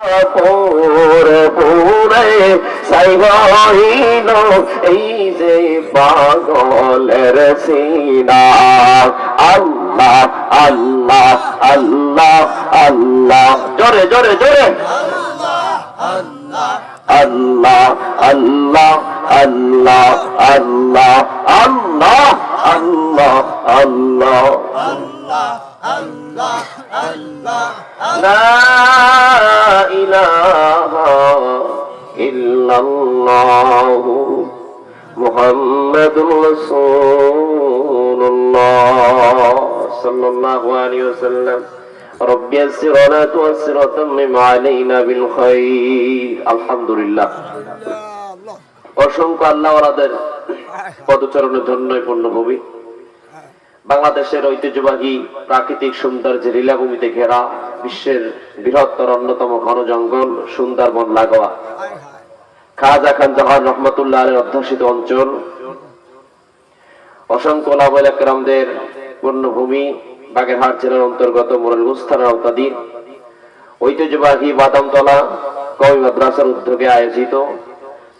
পুরে পুরে সাই হইল এই যে পাগলের সিনা। আল্লাহ আল্লাহ আল্লাহ আল্লাহ। জোরে জোরে জোরে। আল্লাহ আল্লাহ আল্লাহ আল্লাহ আল্লাহ আল্লাহ لا إله إلا الله محمد رسول الله صلى الله عليه وسلم رب يسر ولا تؤسر وتمم علينا بالخير الحمد لله অসংখ্য আল্লাহ ওরাদের পদচরণের জন্যই পূর্ণভূমি বাংলাদেশের ঐতিহ্যবাহী প্রাকৃতিক সৌন্দর্যের লীলাভূমিতে ঘেরা বিশ্বের বৃহত্তর অন্যতম ঘন জঙ্গল সুন্দরবন লাগোয়া। খাজা খান জাহান রহমতুল্লাহ আলের অধ্যুষিত অঞ্চল। অসংখ্য লাভল একরামদের পূর্ণভূমি বাগেরহাট জেলার অন্তর্গত মোরেলগুজ থানার আওতাধীন। ঐতিহ্যবাহী বাদামতলা কবি মাদ্রাসার উদ্যোগে আয়োজিত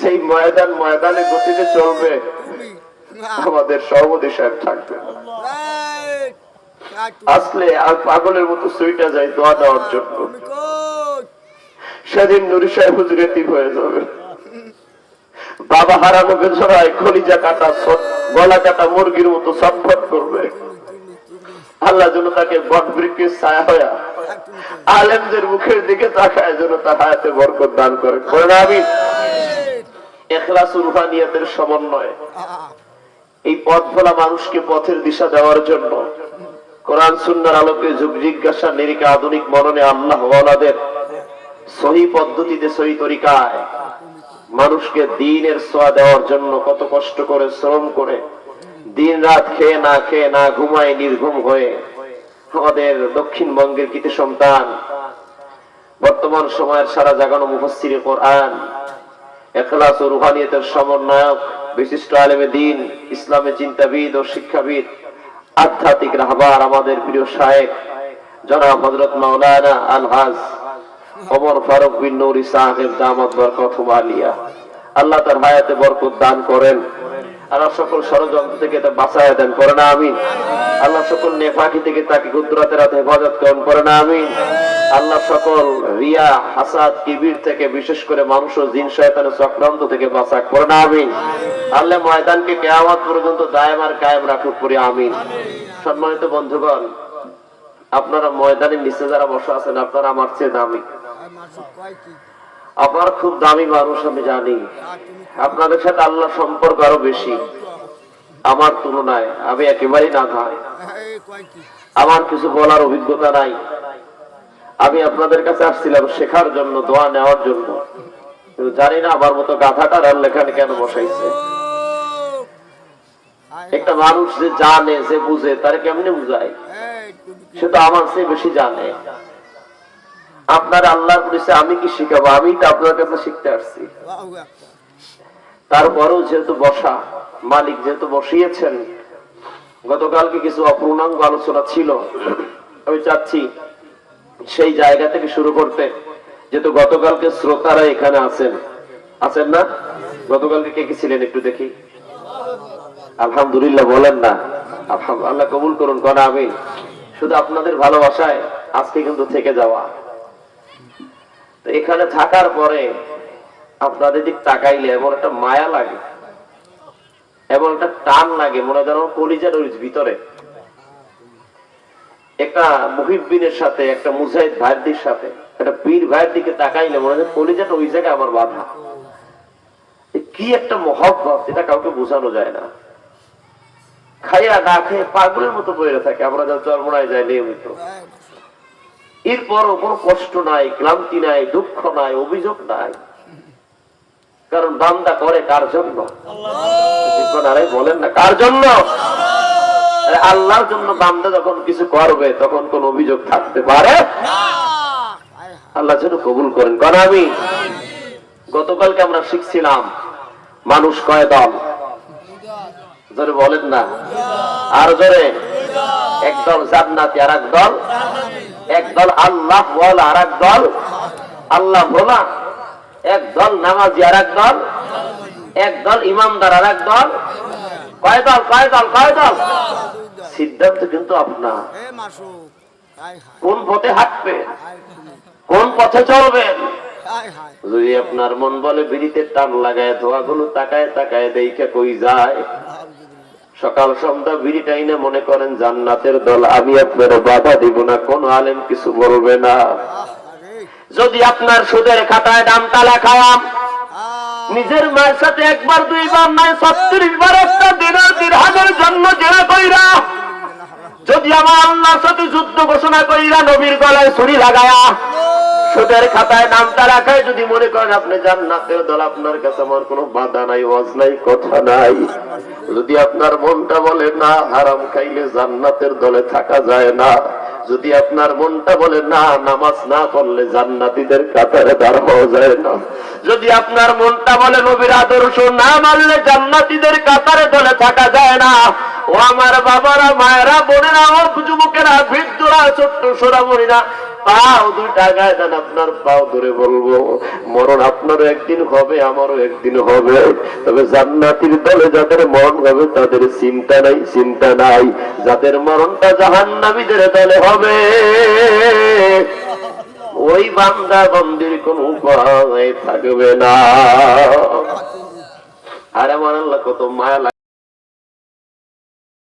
সেই ময়দান ময়দানে গতিতে চলবে। আমাদের সাহেব থাকবে। আসলে আর পাগলের মতো সুইটা যায় দোয়া দেওয়ার জন্য। সেদিন নুরি সাহেব হুজুর এতিম হয়ে যাবে। বাবা হারানো বেছড়ায় খলিজা কাটা গলা কাটা মুরগির মতো ছটফট করবে। আল্লাহ যেন তাকে বট বৃক্ষের ছায়া হয়া আলেমদের মুখের দিকে তাকায় যেন তার হায়াতে বরকত দান করে। করেন আমি এখলাস রুহানিয়াতের সমন্বয় এই পথ ভোলা মানুষকে পথের দিশা দেওয়ার জন্য কোরআন সুন্নার আলোকে যুগ জিজ্ঞাসা নিরিকা আধুনিক মননে আল্লাহ ওয়ালাদের সহি পদ্ধতিতে সহি তরিকায় মানুষকে দিনের সোয়া দেওয়ার জন্য কত কষ্ট করে শ্রম করে দিন রাত খেয়ে না খেয়ে না ঘুমায় নির্ঘুম হয়ে আমাদের দক্ষিণবঙ্গের কৃতি সন্তান, বর্তমান সময়ের সারা জাগানো মুফাসসির কোরআন, এখলাস ও রুহানিয়তের সমন্বয়ক, বিশিষ্ট আলেমে দিন, ইসলামে চিন্তাবিদ ও শিক্ষাবিদ, আধ্যাত্মিক রাহবার আমাদের প্রিয় শায়েক জনাব হযরত মাওলানা আলহাজ ওমর ফারুক বিন নূরি সাহেব দামাত বরকত আলিয়া। আল্লাহ তার হায়াতে বরকত দান করেন। আল্লাহ সকল ষড়যন্ত্র থেকে তা বাঁচায় দেন, করে না আমি আল্লাহ সকল নেফাকি থেকে তাকে গুজরাতে রাতে হেফাজত করেন, করে না আমি আল্লাহ সকল রিয়া, হাসাদ, কিবির থেকে, বিশেষ করে ও জিন শয়তানের চক্রান্ত থেকে বাঁচা করে না আমি আল্লাহ ময়দানকে কেয়ামত পর্যন্ত দায়েম আর কায়েম রাখুক, করে আমি সম্মানিত বন্ধুগণ, আপনারা ময়দানের নিচে যারা বসে আছেন, আপনারা আমার চেয়ে দামি। আপনারা খুব দামি মানুষ আমি জানি। আপনাদের সাথে আল্লাহ সম্পর্ক আরও বেশি। আমার তুলনায় আমি একেবারেই না ধায় আমার কিছু বলার অভিজ্ঞতা নাই। আমি আপনাদের কাছে আসছিলাম শেখার জন্য, দোয়া নেওয়ার জন্য। জানি না আমার মতো গাথাটার আর লেখানে কেন বসাইছে। একটা মানুষ যে জানে, যে বুঝে, তার কেমনে বুঝায়? সে তো আমার চেয়ে বেশি জানে। আপনার আল্লাহর পরিচয় আমি কি শিখাবো? আমি তো আপনার কাছে শিখতে আসছি। তারপরেও যেহেতু বসা মালিক যেহেতু বসিয়েছেন গতকালকে কিছু অপূর্ণাঙ্গ আলোচনা ছিল। আমি চাচ্ছি সেই জায়গা থেকে শুরু করতে যেহেতু গতকালকে শ্রোতারা এখানে আছেন। আছেন না? গতকালকে কে কে ছিলেন একটু দেখি। আলহামদুলিল্লাহ বলেন না। আল্লাহ কবুল করুন কনা আমি শুধু আপনাদের ভালোবাসায় আজকে কিন্তু থেকে যাওয়া। এখানে থাকার পরে আপনাদের দিক তাকাইলে এমন একটা মায়া লাগে, এমন একটা টান লাগে, মনে কলিজার ওই ভিতরে। একটা মুহিবিনের সাথে, একটা মুজাহিদ ভাইয়ের সাথে, একটা পীর ভাইয়ের দিকে তাকাইলে মনে হয় কলিজাটা ওই জায়গায় আমার বাধা। কি একটা মহব্বত, এটা কাউকে বোঝানো যায় না। খাইয়া না খেয়ে পাগলের মতো পড়ে থাকে, আমরা যা চরমোনায় যাই নিয়মিত। এরপরও কোনো কষ্ট নাই, ক্লান্তি নাই, দুঃখ নাই, অভিযোগ নাই। কারণ বান্দা করে কার জন্য? বলেন না, কার জন্য? আল্লাহর জন্য বান্দা যখন কিছু করবে, তখন কোন অভিযোগ থাকতে পারে? আল্লাহ যেন কবুল করেন। কারণ আমি? গতকালকে আমরা শিখছিলাম, মানুষ কয় দল? বলেন না। আর জোরে? একদল জান্নাতি আর এক দল একদল আল্লাহ বল আর এক দল আল্লাহ ভোলা এক দল নামাজি আর এক দল এক দল ইমামদার আর এক দল কয় দল কয় দল কয় দল? সিদ্ধান্ত কিন্তু আপনার। কোন পথে হাঁটবেন? তুমি কোন পথে চলবেন? যদি আপনার মন বলে বিড়িতে টান লাগায় ধোয়াগুলো তাকায় তাকায় দেখে কই যায়? সকাল সন্ধ্যা বিড়ি টাইনে মনে করেন জান্নাতের দল, আমি আপনার বাধা দিব না, কোন আলেম কিছু বলবে না। যদি আপনার সুদের খাতায় দাম তালা খাওয়াম নিজের মায়ের সাথে একবার, দুইবার, নয়, ছত্রিশ বার একটা দিনের দিরহামের জন্য জেরা কইরা, যদি আমার আল্লাহর সাথে যুদ্ধ ঘোষণা কইরা নবীর গলায় ছুরি লাগায়া সুদের খাতায় নামটা রাখায় যদি মনে করেন আপনি জান্নাতের দল, আপনার কাছে আমার কোনো বাধা নাই, ওয়াজ নাই, কথা নাই। যদি আপনার মনটা বলে, না, হারাম খাইলে জান্নাতের দলে থাকা যায় না। যদি আপনার মনটা বলে, না, নামাজ না পড়লে জান্নাতীদের কাতারে দাঁড়ানো যায় না। যদি আপনার মনটা বলে, নবীর আদর্শ না মানলে জান্নাতীদের কাতারে দলে থাকা যায় না। ও আমার বাবারা, মায়েরা, বোনেরা ও যুবকেরা বৃদ্ধরা, ছোট্ট সোরামণিরা দুইটা আপনার পাও ধরে বলব। মরণ আপনারও একদিন হবে, আমারও একদিন হবে। তবে জান্নাতির দলে যাদের মরণ হবে, তাদের চিন্তা নাই চিন্তা নাই। যাদের মরণটা জাহান্নামীদের দলে হবে। ওই বান্দা বন্দির কোন উপায় থাকবে না। আর আমার কত মায়া